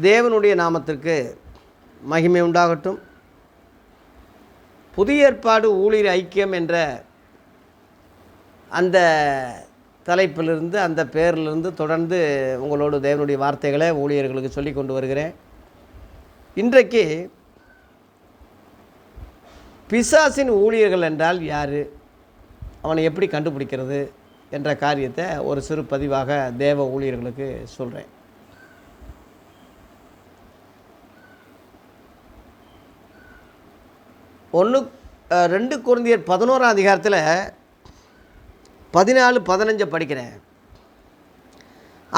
தேவனுடைய நாமத்திற்கு மகிமை உண்டாகட்டும். புதிய ஏற்பாடு ஊழியர் ஐக்கியம் என்ற அந்த தலைப்பிலிருந்து அந்த பேரிலிருந்து தொடர்ந்து உங்களோடு தேவனுடைய வார்த்தைகளை ஊழியர்களுக்கு சொல்லி கொண்டு வருகிறேன். இன்றைக்கு பிசாசின் ஊழியர்கள் என்றால் யார்? அவனை எப்படி கண்டுபிடிக்கிறது? என்ற காரியத்தை ஒரு சிறு பதிவாக தேவ ஊழியர்களுக்கு சொல்கிறேன் ஒன்று ரெண்டு குருந்தியர் பதினோராம் அதிகாரத்தில் பதினாலு பதினஞ்சை படிக்கிறேன்.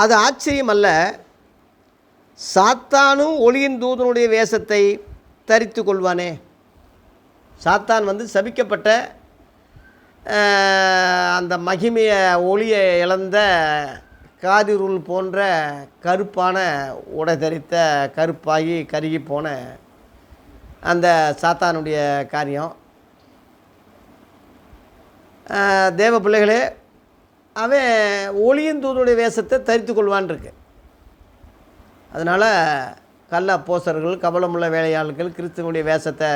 அது ஆச்சரியம் அல்ல. சாத்தானும் ஒளியின் தூதனுடைய வேஷத்தை தரித்து கொள்வானே. சாத்தான் வந்து சபிக்கப்பட்ட அந்த மகிமையை ஒளியை இழந்த காதிருள் போன்ற கருப்பான உடை தரித்த கருப்பாகி கருகி போன அந்த சாத்தானுடைய காரியம். தேவ பிள்ளைகளே அவன் ஒளியின் தூதுடைய வேஷத்தை தரித்து கொள்வான் இருக்கு. அதனால் கள்ள அப்போசர்கள் கபலமுள்ள வேலையாளர்கள் கிறிஸ்துவனுடைய வேஷத்தை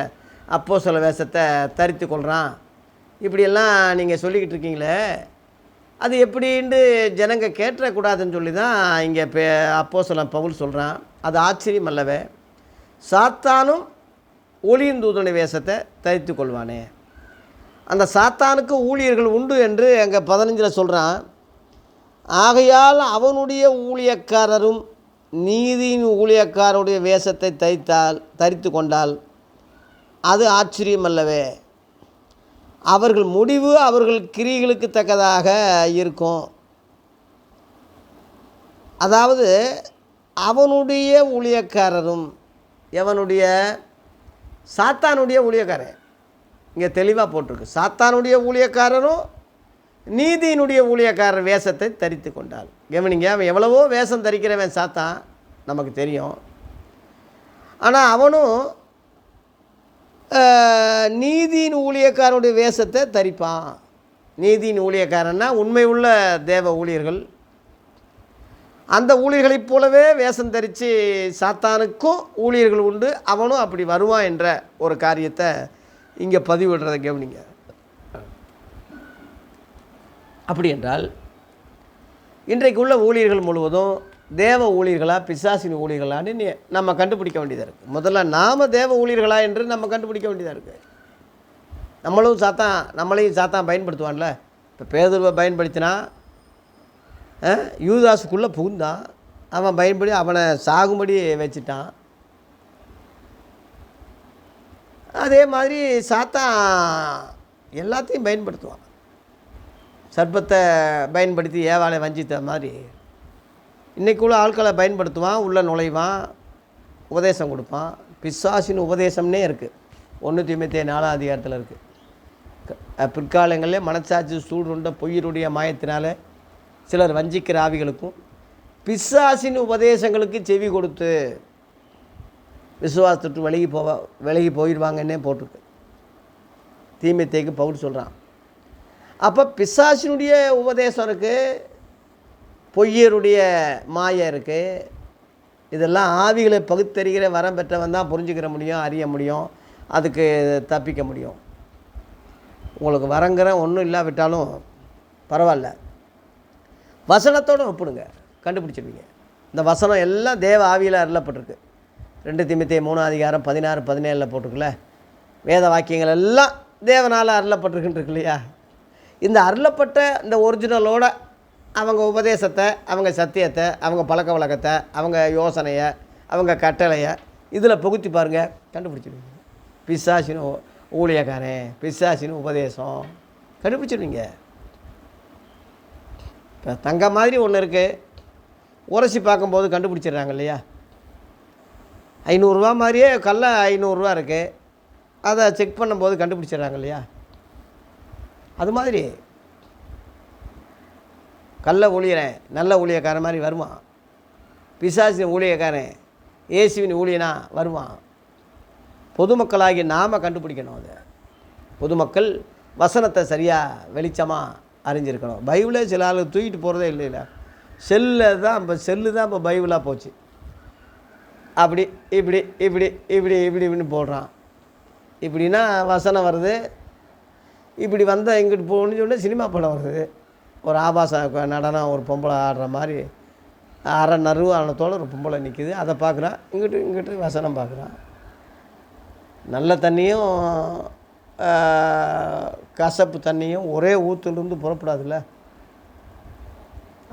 அப்போசல வேஷத்தை தரித்து கொள்கிறான் இப்படியெல்லாம் நீங்கள் சொல்லிக்கிட்டு இருக்கீங்களே அது எப்படின்ட்டு ஜனங்க கேட்டக்கூடாதுன்னு சொல்லி தான் இங்கே பே அப்போஸ்தலன் பவுல் சொல்கிறான் அது ஆச்சரியம் அல்லவே சாத்தானும் ஒளியின் தூதனை வேஷத்தை தரித்து கொள்வானே அந்த சாத்தானுக்கு ஊழியர்கள் உண்டு என்று அங்கே பதினஞ்சில் சொல்கிறான் ஆகையால் அவனுடைய ஊழியக்காரரும் நீதியின் ஊழியக்காரருடைய வேஷத்தை தைத்தால் தரித்து கொண்டால் அது ஆச்சரியம் அல்லவே. அவர்கள் முடிவு அவர்கள் கிரிகளுக்கு தக்கதாக இருக்கும். அதாவது அவனுடைய ஊழியக்காரரும் எவனுடைய சாத்தானுடைய ஊழியக்காரன். இங்கே தெளிவாக போட்டிருக்கு. சாத்தானுடைய ஊழியக்காரரும் நீதியினுடைய ஊழியக்காரர் வேஷத்தை தரித்து கொண்டாள் கவனிங்க அவன் எவ்வளவோ வேஷம் தரிக்கிறவன் சாத்தான் நமக்கு தெரியும். ஆனால் அவனும் நீதியின் ஊழியக்காரனுடைய வேஷத்தை தரிப்பான். நீதியின் ஊழியக்காரன்னா உண்மை உள்ள தேவ ஊழியர்கள் அந்த ஊழியர்களைப் போலவே வேஷம் தரித்து சாத்தானுக்கும் ஊழியர்கள் உண்டு அவனும் அப்படி வருவான் என்ற ஒரு காரியத்தை இங்கே பதிவிடுறதை கவனிங்க. அப்படி என்றால் இன்றைக்கு உள்ள ஊழியர்கள் முழுவதும் தேவ ஊழியர்களா பிசாசின் ஊழியர்களான்னு நம்ம கண்டுபிடிக்க வேண்டியதாக இருக்குது முதல்ல நாம் தேவ ஊழியர்களா என்று நம்ம கண்டுபிடிக்க வேண்டியதாக இருக்குது நம்மளும் சாத்தான் நம்மளையும் சாத்தான் பயன்படுத்துவான்ல. இப்போ பேதுருவை பயன்படுத்தினா யூதாஸுக்குள்ளே புகுந்தான். அவன் பயன்படி அவனை சாகும்படி வச்சிட்டான். அதே மாதிரி சாத்தான் எல்லாத்தையும் பயன்படுத்துவான். சர்ப்பத்தை பயன்படுத்தி ஏவாளை வஞ்சித்த மாதிரி. இன்றைக்கு உள்ள ஆட்களை பயன்படுத்துவான் உள்ளே நுழைவான் உபதேசம் கொடுப்பான். பிசாசின் உபதேசம்னே இருக்குது ஒன்று ஐம்பத்தி நாலாம் அதிகாரத்தில் இருக்குது பிற்காலங்களில் மனசாட்சி சூடுண்ட பொய்யருடைய மாயத்தினால சிலர் வஞ்சிக்கிற ஆவிகளுக்கும் பிசாசின் உபதேசங்களுக்கு செவி கொடுத்து விசுவாசத்துட்டு விலகி போவ விலகி போயிடுவாங்கன்னே போட்டிருக்கு. தீமைத்தேக்கு பவுல் சொல்கிறான் அப்போ பிசாசினுடைய உபதேசம் இருக்குது பொய்யருடைய மாயம் இருக்குது இதெல்லாம் ஆவிகளை பகுத்தறிகிற வரம் பெற்றவன் தான் புரிஞ்சுக்கிற முடியும் அறிய முடியும் அதுக்கு தப்பிக்க முடியும். உங்களுக்கு வரங்கிற ஒன்றும் இல்லாவிட்டாலும் பரவாயில்ல. வசனத்தோடு ஒப்பிடுங்க. கண்டுபிடிச்சிருவீங்க. இந்த வசனம் எல்லாம் தேவ ஆவியில் அருளப்பட்டிருக்கு. ரெண்டு திமித்தே மூணு அதிகாரம் பதினாறு பதினேழில் போட்டிருக்குல்ல? வேத வாக்கியங்கள் எல்லாம் தேவனால் அருளப்பட்டிருக்குன்ட்ருக்கு இல்லையா? இந்த அருளப்பட்ட இந்த ஒரிஜினலோட அவங்க உபதேசத்தை அவங்க சத்தியத்தை அவங்க பழக்க வழக்கத்தை அவங்க யோசனையை அவங்க கட்டளையை இதில் புகுத்தி பாருங்கள் கண்டுபிடிச்சிருவீங்க. பிசாசின் ஊழியக்காரன் பிசாசின் உபதேசம். கண்டுபிடிச்சிருவீங்க. இப்போ தங்கம் மாதிரி ஒன்று இருக்குது உரசி பார்க்கும்போது கண்டுபிடிச்சிடுறாங்க இல்லையா? ஐநூறுரூவா மாதிரியே கல்ல ஐநூறுரூவா இருக்குது அதை செக் பண்ணும்போது கண்டுபிடிச்சிடுறாங்க இல்லையா? அது மாதிரி கல்ல ஊழியரன் நல்ல ஊழியக்காரன் மாதிரி வருவான். பிசாசின் ஊழியக்காரன் இயேசுவின் ஊழியனா வருவான். பொதுமக்களாகி நாம் கண்டுபிடிக்கணும் அதை. பொதுமக்கள் வசனத்தை சரியாக வெளிச்சமாக அறிஞ்சிருக்கணும். பைபிளே சில ஆளு தூக்கிட்டு போகிறதே இல்லைல்ல செல்லில் தான் இப்போ செல்லு தான் இப்போ பைபிளாக போச்சு. அப்படி இப்படி இப்படி இப்படி இப்படி இப்படின்னு போடுறான். இப்படின்னா வசனம் வருது. இப்படி வந்தால் எங்கிட்டு போகணும்னு சொன்னால் சினிமா படம் வருது. ஒரு ஆபாச நடனம் ஒரு பொம்பளை ஆடுற மாதிரி. அரை நறுவு ஒரு பொம்பளை நிற்கிது அதை பார்க்குறான். இங்கிட்டு இங்கிட்டு வசனம் பார்க்குறான். நல்ல தண்ணியும் கசப்பு தண்ணியும் ஒரே ஊற்றுலேருந்து புறப்படாதுல்ல?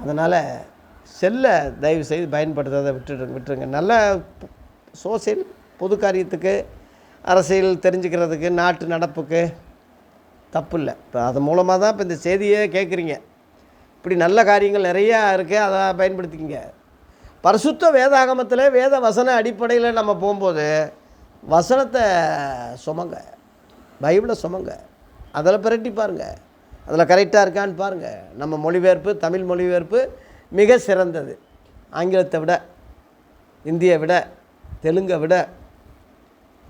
அதனால் செல்லை தயவு செய்து பயன்படுத்தாத விட்டுடுங்க விட்டுருங்க. நல்ல சோசியல் பொது காரியத்துக்கு அரசியல் தெரிஞ்சுக்கிறதுக்கு நாட்டு நடப்புக்கு தப்பு இல்லை இப்போ அது மூலமாக தான் இப்போ இந்த செய்தியே கேட்குறீங்க. இப்படி நல்ல காரியங்கள் நிறையா இருக்குது அதை பயன்படுத்திக்கிங்க. பரிசுத்த வேதாகமத்தில் வேத வசன அடிப்படையில் நம்ம போகும்போது வசனத்தை சுமங்க. பைபிளை சுமங்க. அதில் பிரட்டி பாருங்கள் அதில் கரெக்டாக இருக்கான்னு பாருங்கள் நம்ம மொழிபெயர்ப்பு தமிழ் மொழிபெயர்ப்பு மிக சிறந்தது. ஆங்கிலத்தை விட இந்தியை விட தெலுங்கை விட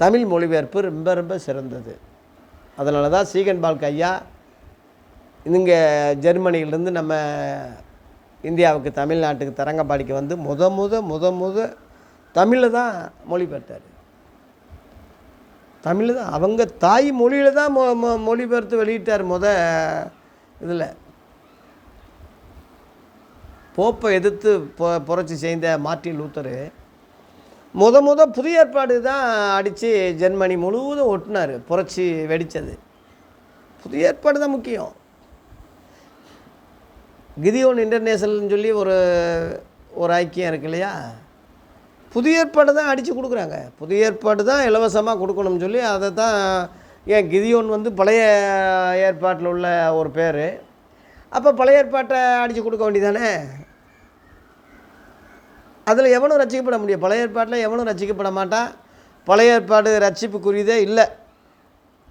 தமிழ் மொழிபெயர்ப்பு ரொம்ப ரொம்ப சிறந்தது. அதனால தான் சீகன் பால்க் ஐயா இங்கே ஜெர்மனியிலேருந்து நம்ம இந்தியாவுக்கு தமிழ்நாட்டுக்கு தரங்கம்பாடிக்கு வந்து முத முத முத முத தமிழில் தான் மொழிபெயர்த்தார். தமிழ் தான். அவங்க தாய் மொழியில் தான் மொ மொ- மொழிபெயர்த்து வெளியிட்டார் முத இதில். போப்பை எதிர்த்து பொ புரட்சி செய்த மார்ட்டின் லூத்தரு. முத முத புதிய ஏற்பாடு தான் அடித்து ஜெர்மனி முழுவதும் ஒட்டினார் புரட்சி வெடித்தது புதிய ஏற்பாடு தான் முக்கியம். கிதியோன் இன்டர்நேஷனல்னு சொல்லி ஒரு ஒரு ஐக்கியம் இருக்கு இல்லையா? புதிய ஏற்பாடு தான் அடித்து கொடுக்குறாங்க. புதிய ஏற்பாடு தான் இலவசமாக கொடுக்கணும்னு சொல்லி அதை தான் ஏன் கிதியோன் வந்து பழைய ஏற்பாட்டில் உள்ள ஒரு பேர். அப்போ பழைய ஏற்பாட்டை அடித்து கொடுக்க வேண்டியதானே? அதில் எவனும் ரசிக்கப்பட முடியும் பழைய ஏற்பாட்டில் எவனும் ரசிக்கப்பட மாட்டான் பழைய ஏற்பாடு ரட்சிப்புக்குரியதே இல்லை.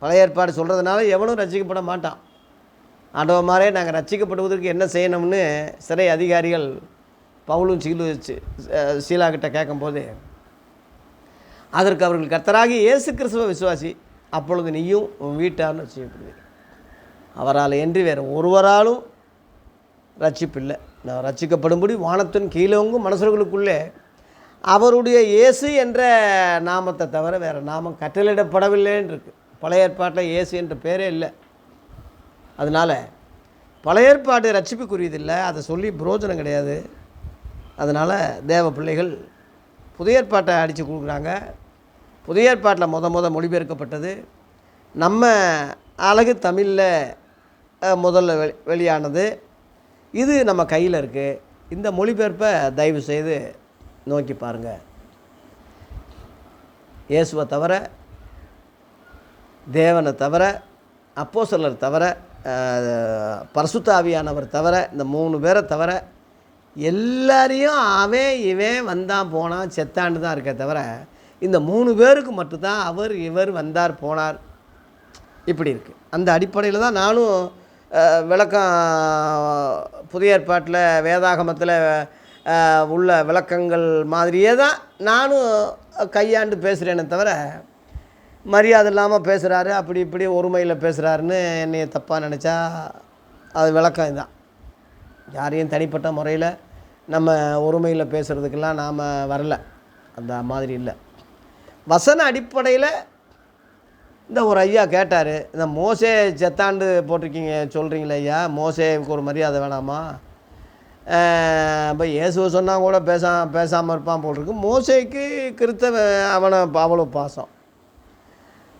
பழைய ஏற்பாடு சொல்கிறதுனால எவனும் ரசிக்கப்பட மாட்டான். ஆண்டவ மாதிரியே நாங்கள் ரசிக்கப்படுவதற்கு என்ன செய்யணும்னு சிறை அதிகாரிகள் பவுலும் சீலு சீலா கிட்ட கேட்கும்போது அதற்கு அவர்கள் கர்த்தராகி இயேசு கிறிஸ்துவ விசுவாசி அப்பொழுது நீயும் உன் வீட்டார்னு ரட்சிக்கப்படுவீர். அவரால் என்று வேறு ஒருவராலும் ரட்சிப்பில்லை. நான் ரட்சிக்கப்படும்படி வானத்தின் கீழோங்கும் மனசர்களுக்குள்ளே அவருடைய இயேசு என்ற நாமத்தை தவிர வேறு நாமம் கட்டளிடப்படவில்லைன்னு இருக்குது பழைய ஏற்பாட்டில் இயேசு என்ற பேரே இல்லை. அதனால் பழைய ஏற்பாடு ரட்சிப்புக்குரியதில்லை. அதை சொல்லி புரோஜனம் கிடையாது. அதனால் தேவ பிள்ளைகள் புதிய ஏற்பாட்டை அடித்து கொடுக்குறாங்க. புதிய ஏற்பாட்டில் முத முத மொழிபெயர்க்கப்பட்டது. நம்ம அழகு தமிழில் முதல்ல வெளி வெளியானது. இது நம்ம கையில் இருக்குது இந்த மொழிபெயர்ப்பை தயவு செய்து நோக்கி பாருங்கள் இயேசுவை தவிர தேவனை தவிர அப்போ சிலர் தவிர பரசுத்தாவியானவர் தவிர இந்த மூணு பேரை தவிர எல்லாரையும் அவன் இவன் வந்தான் போனான் செத்தாண்டு தான் இருக்கே தவிர இந்த மூணு பேருக்கு மட்டும்தான் அவர் இவர் வந்தார் போனார். இப்படி இருக்குது அந்த அடிப்படையில் தான் நானும் விளக்கம் புதிய ஏற்பாட்டில் வேதாகமத்தில் உள்ள விளக்கங்கள் மாதிரியே தான் நானும் கையாண்டு பேசுகிறேனே தவிர மரியாதை இல்லாமல் பேசுகிறாரு அப்படி இப்படி ஒருமையில் பேசுகிறாருன்னு என்னைய தப்பாக நினச்சா அது விளக்கம் இதுதான். யாரையும் தனிப்பட்ட முறையில் நம்ம ஒருமையில் பேசுகிறதுக்கெல்லாம் நாம் வரல. அந்த மாதிரி இல்லை. வசன அடிப்படையில் இந்த ஒரு ஐயா கேட்டார் இந்த மோசே செத்தாண்டு போட்டிருக்கீங்க சொல்கிறீங்களே ஐயா மோசேவுக்கு ஒரு மரியாதை வேணாமா? இப்போ இயேசுவை சொன்னால் கூட பேசா பேசாமல் இருப்பான் போல் இருக்கு மோசைக்கு கிறித்தவ அவனை அவ்வளோ பாசம்.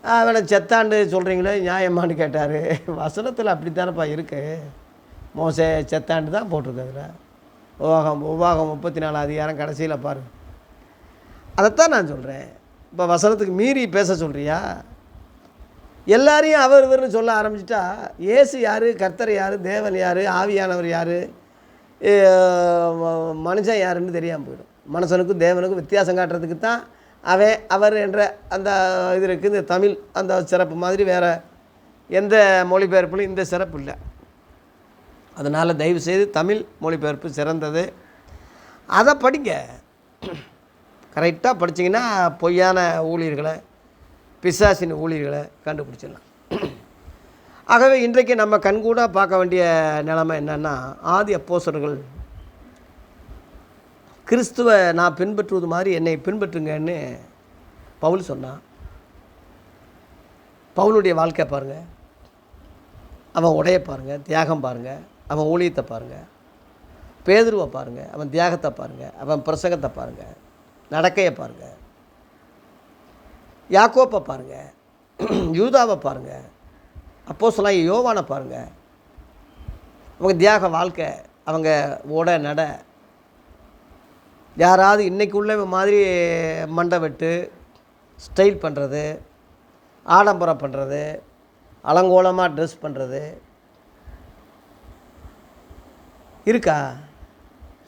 அவனை செத்தாண்டு சொல்கிறீங்களே நியாயமானு கேட்டார். வசனத்தில் அப்படித்தானப்பா இருக்கு. மோசே செத்தாண்டு தான் போட்டிருக்கு அதில் உபாகம் உபாகம் முப்பத்தி நாலு அதிகாரம் கடைசியில் பாரு. அதைத்தான் நான் சொல்கிறேன் இப்போ வசனத்துக்கு மீறி பேச சொல்கிறியா எல்லாரையும் அவர் இவர்னு சொல்ல ஆரம்பிச்சிட்டா இயேசு யார் கர்த்தர் யார் தேவன் யார் ஆவியானவர் யார் மனுஷன் யாருன்னு தெரியாமல் போயிடும். மனுஷனுக்கும் தேவனுக்கும் வித்தியாசம் காட்டுறதுக்கு தான் அவன் அவர் என்ற அந்த இது இருக்குது இந்த தமிழ் அந்த சிறப்பு மாதிரி வேறு எந்த மொழிபெயர்ப்புலையும் இந்த சிறப்பு இல்லை. அதனால் தயவு செய்து தமிழ் மொழிபெயர்ப்பு சிறந்தது. அதை படிங்க. கரெக்டாக படிச்சீங்கன்னா பொய்யான ஊழியர்களை பிசாசின் ஊழியர்களை கண்டுபிடிச்சிடலாம். ஆகவே இன்றைக்கு நம்ம கண்கூடாக பார்க்க வேண்டிய நிலைமை என்னென்னா ஆதி அப்போசர்கள் கிறிஸ்துவ நான் பின்பற்றுவது மாதிரி என்னை பின்பற்றுங்கன்னு பவுல் சொன்னான். பவுலுடைய வாழ்க்கை பாருங்கள் அவன் உடைய பாருங்கள் தியாகம் பாருங்கள் அவன் ஊழியத்தை பாருங்கள் பேதுருவை பாருங்கள் அவன் தியாகத்தை பாருங்கள் அவன் பிரசங்கத்தை பாருங்கள் நடக்கையை பாருங்கள் யாக்கோப்பை பாருங்கள் யூதாவை பாருங்கள் அப்போ சொல்லாம் யோவானை பாருங்கள் அவங்க தியாக வாழ்க்கை அவங்க ஓட நட. யாராவது இன்னைக்கு உள்ள மாதிரி மண்டை வெட்டு ஸ்டைல் பண்ணுறது ஆடம்பரம் பண்ணுறது அலங்கோலமாக ட்ரெஸ் பண்ணுறது இருக்கா?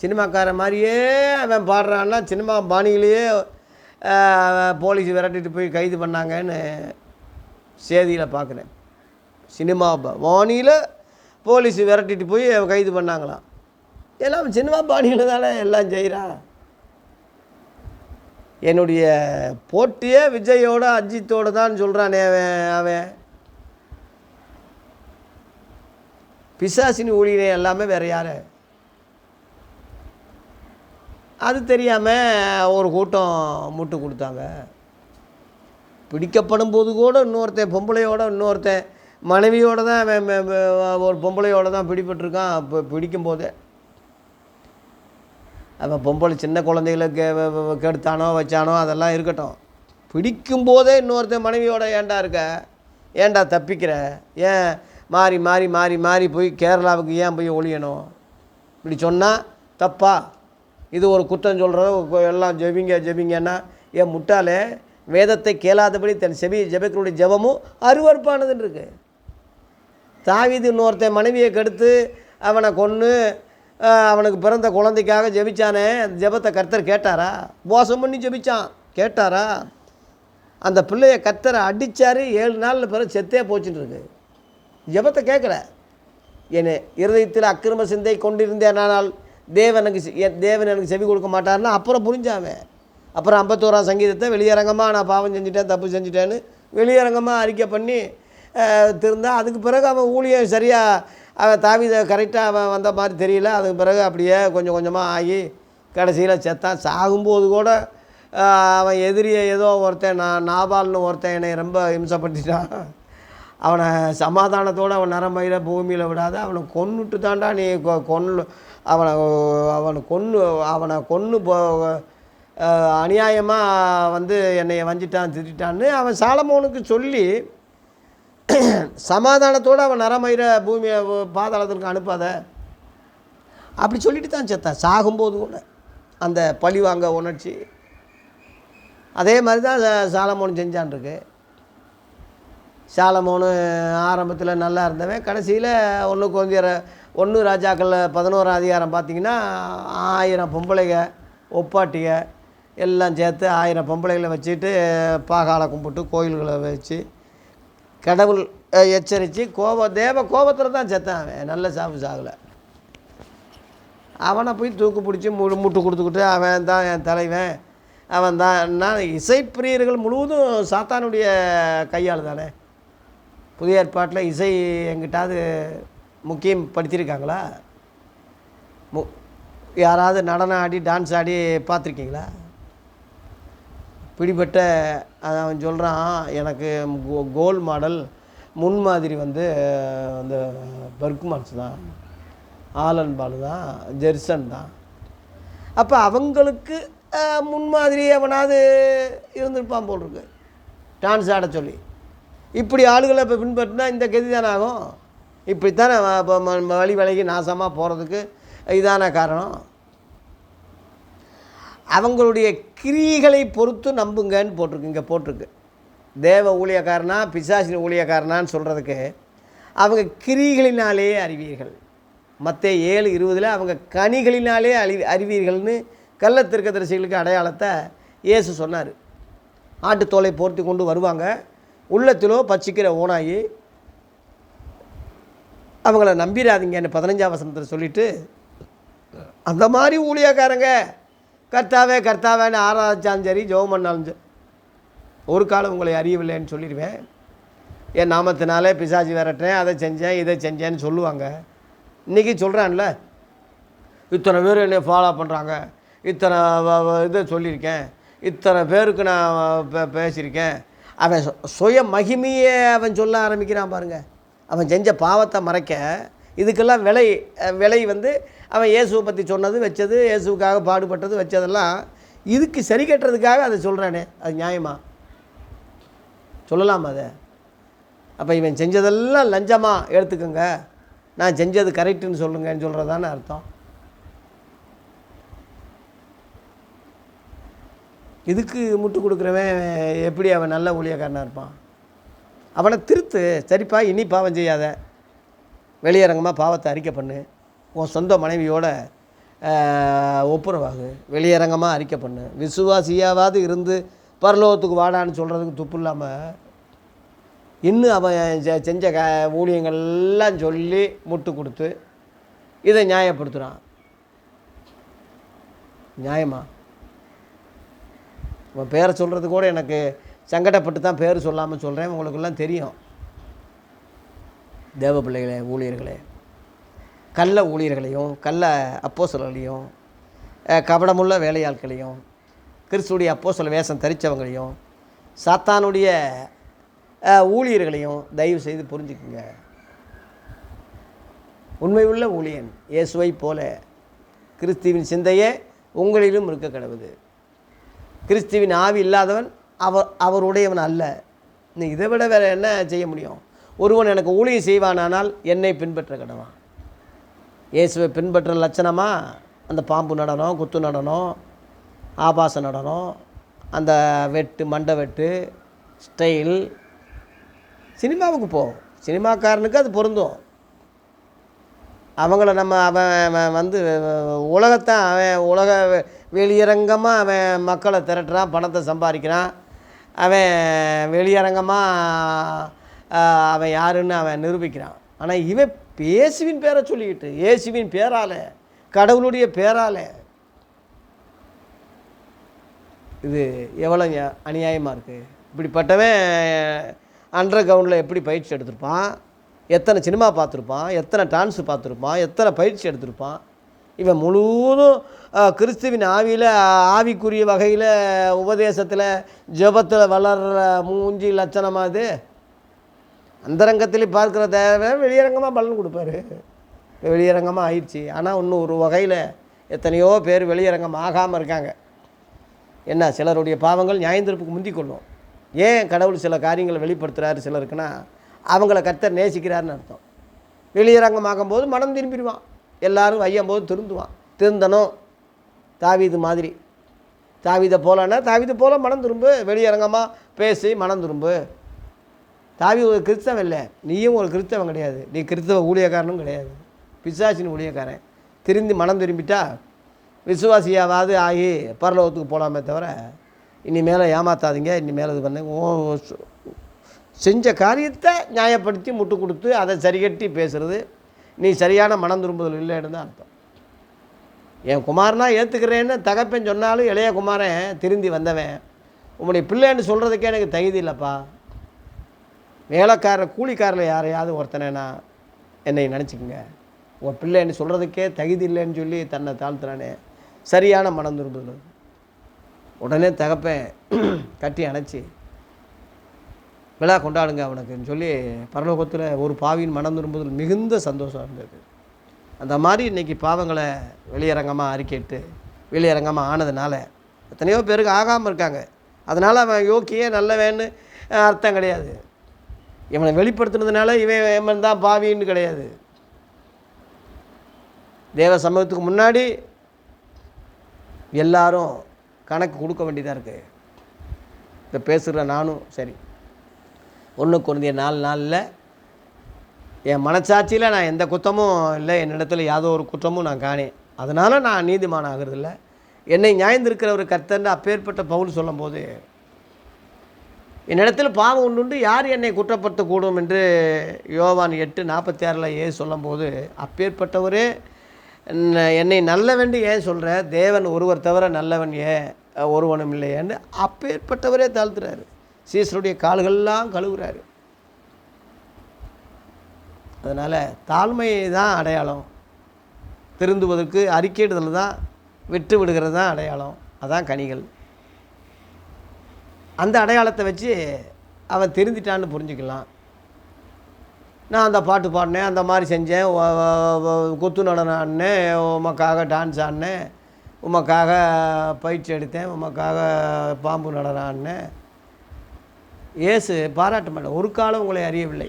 சினிமாக்காரன் மாதிரியே அவன் பாடுறான்னா சினிமா பாணியிலேயே போலீஸ் விரட்டிட்டு போய் கைது பண்ணாங்கன்னு செய்தியில் பார்க்குறேன் சினிமா பாணியில் போலீஸ் விரட்டிட்டு போய் அவன் கைது பண்ணாங்களாம். எல்லாம் சினிமா பாணியில் தானே எல்லாம் செய்கிறான் என்னுடைய போட்டியே விஜயோட அஜித்தோடு தான் சொல்கிறான் அவன் அவன். பிசாசினி ஊழியனை எல்லாமே வேறு யார்? அது தெரியாமல் ஒரு கூட்டம் முட்டு கொடுத்தாங்க. பிடிக்கப்படும் போது கூட இன்னொருத்தன் பொம்பளையோட இன்னொருத்தன் மனைவியோடு தான் ஒரு பொம்பளையோட தான் பிடிபட்டிருக்கான். இப்போ பிடிக்கும்போது அவன் பொம்பளை சின்ன குழந்தைகளை கெ கெடுத்தானோ வச்சானோ அதெல்லாம் இருக்கட்டும். பிடிக்கும்போதே இன்னொருத்தன் மனைவியோட ஏன்டா இருக்க? ஏண்டா தப்பிக்கிற? ஏன் மாறி மாறி மாறி மாறி போய் கேரளாவுக்கு ஏன் போய் ஒழியணும்? இப்படி சொன்னால் தப்பா? இது ஒரு குற்றம் சொல்கிறது எல்லாம் ஜெபிங்க ஜெபிங்கன்னா. ஏன் முட்டாளே வேதத்தை கேளாதபடி தன் செவி ஜெபக்கருடைய ஜெபமும் அருவறுப்பானதுன்னு இருக்கு தாவிது இன்னொருத்தன் மனைவியை கெடுத்து அவனை கொன்று அவனுக்கு பிறந்த குழந்தைக்காக ஜெபிச்சானே அந்த ஜெபத்தை கர்த்தர் கேட்டாரா? மோசம் பண்ணி ஜெபிச்சான். கேட்டாரா? அந்த பிள்ளைய கத்தரை அடித்தார் ஏழு நாளில் பிறகு செத்தே போச்சுன்னு இருக்கு ஜபத்தை கேட்கல. என் இருதயத்தில் அக்கிரம சிந்தை கொண்டிருந்தேனால் தேவனுக்கு செ- தேவன் எனக்கு செவி கொடுக்க மாட்டார்னா அப்புறம் புரிஞ்சாவன் அப்புறம் ஐம்பத்தோராம் சங்கீதத்தை வெளியரங்கமாக நான் பாவம் செஞ்சுட்டேன் தப்பு செஞ்சுட்டேன்னு வெளியரங்கமாக அறிக்கை பண்ணி திருந்தால் திருந்தா அதுக்கு பிறகு அவன் ஊழியம் சரியாக அவன் தாவித கரெக்டாக அவன் வந்த மாதிரி தெரியல. அதுக்கு பிறகு அப்படியே கொஞ்சம் கொஞ்சமாக ஆகி கடைசியில் செத்தான். சாகும்போது கூட அவன் எதிரியை ஏதோ ஒருத்தன் நான் நாபால்னு ஒருத்தன் என்னை ரொம்ப இம்சப்படுத்திட்டான். அவனை சமாதானத்தோடு அவன் நரம்பயில பூமியில் விடாத அவனை கொன்னுட்டு தாண்டா நீ கொ- கொன்னு அவனை அவனை கொன்று அவனை கொன்று போ அநியாயமாக வந்து என்னை வஞ்சிட்டான் திட்டான்னு அவன் சாலமோனுக்கு சொல்லி சமாதானத்தோடு அவன் நரமயிர பூமியை பாதாளத்திற்கு அனுப்பாத. அப்படி சொல்லிட்டு தான் செத்தான் சாகும்போது கூட அந்த பழி வாங்க உணர்ச்சி. அதே மாதிரி தான் சாலமோன் செஞ்சான் இருக்கு. சாலமோனு ஆரம்பத்தில் நல்லா இருந்தவன். கடைசியில் ஒன்று குழந்தையர ஒன்று ராஜாக்கள் பதினோராம் அதிகாரம் பார்த்தீங்கன்னா ஆயிரம் பொம்பளைங்க ஒப்பாட்டிக எல்லாம் சேர்த்து ஆயிரம் பொம்பளைகளை வச்சுட்டு பாகாலை கும்பிட்டு கோயில்களை வச்சு கடவுள் எச்சரித்து கோப தேவ கோபத்தில் தான் செத்தான் அவன். நல்ல சாப்பு சாகலை. அவனை போய் தூக்கு பிடிச்சி மு முட்டு கொடுத்துக்கிட்டு அவன் தான் என் தலைவன் அவன் தான். நான் இசைப்பிரியர்கள் முழுவதும் சாத்தானுடைய கையால் தானே. புதிய ஏற்பாட்டில் இசை எங்கிட்டாவது முக்கியம் படுத்தியிருக்காங்களா மு யாராவது நடனம் ஆடி டான்ஸ் ஆடி பார்த்துருக்கீங்களா? பிடிபட்ட அவன் சொல்கிறான் எனக்கு கோ- கோல் மாடல் முன்மாதிரி வந்து அந்த பர்க்மான்ஸ் தான். ஆலன் பாலு தான் ஜெர்சன் தான். அப்போ அவங்களுக்கு முன்மாதிரி அவனாவது இருந்திருப்பான் போல் இருக்கு. டான்ஸ் ஆட சொல்லி. இப்படி ஆளுகளை இப்போ பின்பற்றினா இந்த கதி தானே ஆகும்? இப்படித்தானே இப்போ வழி விலகி நாசமாக போகிறதுக்கு இதான காரணம்? அவங்களுடைய கிரியைகளை பொறுத்து நம்புங்கன்னு போட்டிருக்கு இங்கே போட்டிருக்கு. தேவ ஊழியக்காரனா பிசாசின் ஊழியக்காரனான்னு சொல்கிறதுக்கு அவங்க கிரிகளினாலே அறிவீர்கள். மற்ற ஏழு இருபதில் அவங்க கனிகளினாலே அறி அறிவீர்கள்னு கள்ளத்திற்கதரிசிகளுக்கு அடையாளத்தை இயேசு சொன்னார். ஆட்டுத்தோலை போர்த்தி கொண்டு வருவாங்க. உள்ளத்திலோ பச்சிக்கிற ஓனாயி அவங்கள நம்பிடாதீங்கன்னு பதினஞ்சாம் வசனத்தில் சொல்லிட்டு அந்த மாதிரி ஊழியக்காரங்க கர்த்தாவே கர்த்தாவேன்னு ஆராய்ச்சாலும் சரி ஜெபம் பண்ணாலும் சரி ஒரு காலம் உங்களை அறியவில்லைன்னு சொல்லிடுவேன். என் நாமத்தினாலே பிசாசி விரட்டேன் அதை செஞ்சேன் இதை செஞ்சேன்னு சொல்லுவாங்க. இன்றைக்கி சொல்கிறான்ல இத்தனை பேர் என்னை ஃபாலோ பண்ணுறாங்க இத்தனை இதை சொல்லியிருக்கேன் இத்தனை பேருக்கு நான் பே- பேசியிருக்கேன் அவன் சுய மகிமையே அவன் சொல்ல ஆரம்பிக்கிறான் பாருங்கள் அவன் செஞ்ச பாவத்தை மறைக்க இதுக்கெல்லாம் விலை விலை வந்து அவன் இயேசுவை பற்றி சொன்னது வச்சது இயேசுக்காக பாடுபட்டது வச்சதெல்லாம் இதுக்கு சரி கட்டுறதுக்காக அதை சொல்கிறானே அது நியாயமா? சொல்லலாமா அதை? அப்போ இவன் செஞ்சதெல்லாம் லஞ்சமாக எடுத்துக்கோங்க. நான் செஞ்சது கரெக்டுன்னு சொல்லுங்கன்னு சொல்கிறதான அர்த்தம். இதுக்கு முட்டு கொடுக்குறவன் எப்படி அவன் நல்ல ஊழியக்காரனாக இருப்பான்? அவனை திருத்து சரிப்பா இனி பாவம் செய்யாத. வெளியரங்கமாக பாவத்தை அறிக்கை பண்ணு. உன் சொந்த மனைவியோட ஒப்புரவாகு. வெளியரங்கமாக அறிக்கை பண்ணு. விசுவாசியாவது இருந்து பரலோகத்துக்கு வாடான்னு சொல்கிறதுக்கு துப்பு இல்லாமல் இன்னும் அவன் செ- செஞ்ச க ஊழியங்கள் எல்லாம் சொல்லி முட்டு கொடுத்து இதை நியாயப்படுத்துகிறான் நியாயமா? உன் பேரை சொல்கிறது கூட எனக்கு சங்கடப்பட்டு தான் பேர் சொல்லாமல் சொல்கிறேன் உங்களுக்கெல்லாம் தெரியும். தேவ பிள்ளைகளே ஊழியர்களே. கள்ள ஊழியர்களையும் கள்ள அப்போ அஹ், கபடமுள்ள வேலையாட்களையும் கிறிஸ்துடைய அப்போஸ்தல வேஷம் தரித்தவங்களையும் சாத்தானுடைய ஊழியர்களையும் தயவு செய்து புரிஞ்சுக்குங்க. உண்மையுள்ள ஊழியன் இயேசுவை போல கிறிஸ்துவின் சிந்தையே உங்களிலும் இருக்க கிடவுது. கிறிஸ்துவின் ஆவி இல்லாதவன் அவர் அவருடையவன் அல்ல. நீ இதை விட வேறு என்ன செய்ய முடியும்? ஒருவன் எனக்கு ஊழியம் செய்வானானால் என்னை பின்பற்ற கடவான். இயேசுவை பின்பற்ற லட்சணமா? அந்த பாம்பு நடனம் குத்து நடனம் ஆபாச நடனம் அந்த வெட்டு மண்டை வெட்டு ஸ்டைல் சினிமாவுக்கு போ. சினிமாக்காரனுக்கு அது பொருந்தும். அவங்கள நம்ம அவன் அவன் வந்து உலகத்தை அவன் உலக வெளியரங்கமாக அவன் மக்களை திரட்டுறான் பணத்தை சம்பாதிக்கிறான். அவன் வெளியரங்கமாக அவன் யாருன்னு அவன் நிரூபிக்கிறான். ஆனால் இவன் இயேசுவின் பேரை சொல்லிக்கிட்டு இயேசுவின் பேரால் கடவுளுடைய பேரால். இது எவ்வளோ அநியாயமாக இருக்குது இப்படிப்பட்டவன் அண்டர் கிரவுண்டில் எப்படி பயிற்சி எடுத்திருப்பான்? எத்தனை சினிமா பார்த்துருப்பான்? எத்தனை டான்ஸு பார்த்துருப்பான்? எத்தனை பயிற்சி எடுத்திருப்பான்? இவன் முழுவதும் கிறிஸ்துவின் ஆவியில் ஆவிக்குரிய வகையில் உபதேசத்தில் ஜெபத்தில் வளர்கிற மூஞ்சி லட்சணமாக அது அந்தரங்கத்தில் பார்க்குற தேவை வெளியரங்கமாக பலன் கொடுப்பாரு. வெளியரங்கமாக ஆயிடுச்சு. ஆனால் இன்னும் ஒரு வகையில் எத்தனையோ பேர் வெளியரங்கம் ஆகாமல் இருக்காங்க. என்ன சிலருடைய பாவங்கள் நியாயந்திருப்புக்கு முந்தி கொள்ளும். ஏன் கடவுள் சில காரியங்களை வெளிப்படுத்துகிறாரு சிலருக்குன்னா அவங்கள கர்த்தர் நேசிக்கிறாருன்னு அர்த்தம். வெளியரங்கம் ஆகும்போது மனம் திரும்பிடுவான். எல்லாரும் வையும் போது திருந்துவான். திருந்தணும். தாவிது மாதிரி. தாவிதை போலன்னா தாவிதை போல மனம் திரும்பு. வெளியரங்கமாக பேசி மனம் திரும்பு. தாவி ஒரு கிறிஸ்தவன் இல்லை. நீயும் ஒரு கிறிஸ்தவன் கிடையாது. நீ கிறிஸ்தவ ஊழியக்காரனும் கிடையாது. பிசாசின் ஊழியக்காரன். திருந்தி மனம் திரும்பிட்டா விசுவாசியாவது ஆகி பரலோகத்துக்கு போகலாமே தவிர இனிமேல் ஏமாத்தாதீங்க. இனிமேல் இது பண்ணுங்க. ஓ செஞ்ச காரியத்தை நியாயப்படுத்தி முட்டு கொடுத்து அதை சரிகட்டி பேசுகிறது நீ சரியான மனம் திரும்புதல் இல்லைன்னு தான் அர்த்தம். என் குமாரனா ஏற்றுக்கிறேன்னு தகப்பேன் சொன்னாலும் இளைய குமாரன் திருந்தி வந்தவன். உன்னுடைய பிள்ளைன்னு சொல்கிறதுக்கே எனக்கு தகுதி இல்லைப்பா. வேலைக்காரர் கூலிக்காரில் யாரையாவது ஒருத்தனேனா என்னை நினச்சிக்கோங்க. உன் பிள்ளைன்னு சொல்கிறதுக்கே தகுதி இல்லைன்னு சொல்லி தன்னை தாழ்த்துறானே. சரியான மனம் திரும்புதல் உடனே தகப்பேன் கட்டி அணைச்சி விழா கொண்டாடுங்க அவனுக்குன்னு சொல்லி பரலோகத்தில் ஒரு பாவியின் மனம் திரும்புதல் மிகுந்த சந்தோஷம் இருந்தது அந்த மாதிரி இன்றைக்கி பாவங்களை வெளியரங்கமாக அறிக்கைட்டு வெளியரங்கமாக ஆனதுனால எத்தனையோ பேருக்கு ஆகாமல் இருக்காங்க. அதனால் அவன் யோக்கியே நல்லவேன்னு அர்த்தம் கிடையாது. இவனை வெளிப்படுத்துனதுனால இவன் இவன் தான் பாவின்னு கிடையாது. தேவ சமூகத்துக்கு முன்னாடி எல்லாரும் கணக்கு கொடுக்க வேண்டியதாக இருக்குது இப்போ பேசுகிற நானும் சரி. ஒன்று குறைந்த நாலு நாளில் என் மனச்சாட்சியில் நான் எந்த குற்றமும் இல்லை. என்னிடத்தில் யாதோ ஒரு குற்றமும் நான் காணேன். அதனால் நான் நீதிமான் ஆகிறதில்ல. என்னை நியாயந்திருக்கிற ஒரு கர்த்தன்னு அப்பேற்பட்ட பவுல் சொல்லும்போது என்னிடத்தில் பாவம் உண்டு உண்டு யார் என்னை குற்றப்படுத்தக்கூடும்? என்று யோவான் எட்டு நாற்பத்தி ஆறில் ஏன் சொல்லும்போது அப்பேற்பட்டவரே என்னை நல்லவன் ஏன் சொல்கிற தேவன் ஒருவர் தவிர நல்லவன் ஏன் ஒருவனும் இல்லையேன்னு அப்பேற்பட்டவரே தாழ்த்துறாரு. சீசருடைய கால்கள்லாம் கழுவுறாரு. அதனால் தாழ்மை தான் அடையாளம். திருந்துவதற்கு அறிக்கையிடுதல் தான் விட்டு விடுகிறது தான் அடையாளம். அதான் கனிகள். அந்த அடையாளத்தை வச்சு அவன் திருந்திட்டான்னு புரிஞ்சுக்கலாம். நான் அந்த பாட்டு பாடினேன் அந்த மாதிரி செஞ்சேன். குத்து நடனம் ஆடினேன் உமக்காக டான்ஸ் ஆடினேன். உமக்காக பயிற்சி எடுத்தேன் உமக்காக பாம்பு நடனம் ஆடினேன் இயேசு பாராட்ட மாட்டேன் ஒரு காலம் உங்களை அறியவில்லை.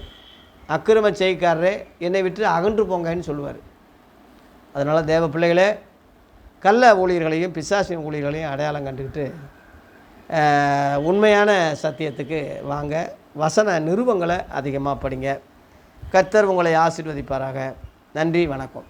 அக்கிரம செய்காரரே என்னை விட்டு அகன்று போங்கன்னு சொல்லுவார். அதனால் தேவ பிள்ளைகளே கள்ள ஊழியர்களையும் பிசாசின் ஊழியர்களையும் அடையாளம் கண்டுக்கிட்டு உண்மையான சத்தியத்துக்கு வாங்க. வசன நிருபங்களை அதிகமாக படிங்க. கர்த்தர் உங்களை ஆசீர்வதிப்பாராக. நன்றி வணக்கம்.